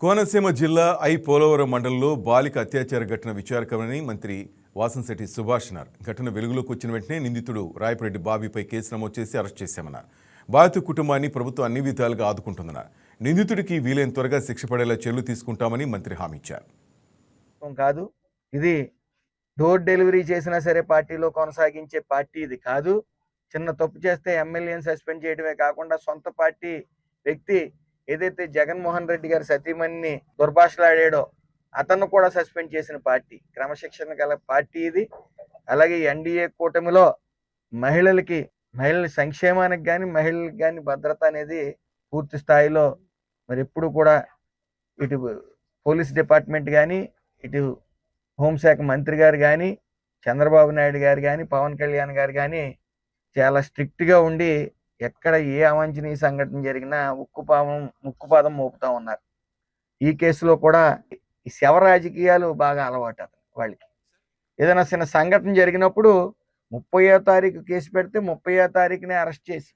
కోనసీమ జిల్లా ఐ పోలవరం మండలంలో బాలిక అత్యాచార ఘటన విచారకమని మంత్రి వాసంశెట్టి సుభాష్ అన్నారు. ఘటన వెలుగులోకి వచ్చిన వెంటనే నిందితుడు రాయపరెడ్డి బాబీపై కేసు నమోదు చేసి అరెస్ట్ చేశామన్నారు. బాధిత కుటుంబాన్ని ప్రభుత్వం అన్ని విధాలుగా ఆదుకుంటుందన్నారు. నిందితుడికి వీలైన త్వరగా శిక్ష పడేలా చర్యలు తీసుకుంటామని మంత్రి హామీ ఇచ్చారు. కాదు ఇది డోర్ డెలివరీ చేసినా సరే పార్టీలో కొనసాగించే పార్టీ ఇది కాదు. చిన్న తప్పు చేస్తే ఎమ్మెల్యేని సస్పెండ్ చేయడమే కాకుండా సొంత పార్టీ వ్యక్తి ఏదైతే జగన్మోహన్ రెడ్డి గారి సతీమణిని దుర్భాషలాడాడో అతను కూడా సస్పెండ్ చేసిన పార్టీ క్రమశిక్షణ గల పార్టీ ఇది. అలాగే ఎన్డీఏ కూటమిలో మహిళలకి మహిళల సంక్షేమానికి కానీ మహిళలకు కానీ భద్రత అనేది పూర్తి స్థాయిలో మరి ఎప్పుడు కూడా ఇటు పోలీస్ డిపార్ట్మెంట్ కానీ ఇటు హోంశాఖ మంత్రి గారు కానీ చంద్రబాబు నాయుడు గారు కానీ పవన్ కళ్యాణ్ గారు కానీ చాలా స్ట్రిక్ట్గా ఉండి ఎక్కడ ఏ అవాంఛనీయ సంఘటన జరిగినా ఉక్కుపాదం ముక్కుపాదం మోపుతా ఉన్నారు. ఈ కేసులో కూడా ఈ శవ రాజకీయాలు బాగా అలవాటు వాళ్ళకి. ఏదైనా చిన్న సంఘటన జరిగినప్పుడు ముప్పయో తారీఖు కేసు పెడితే ముప్పయో తారీఖునే అరెస్ట్ చేసి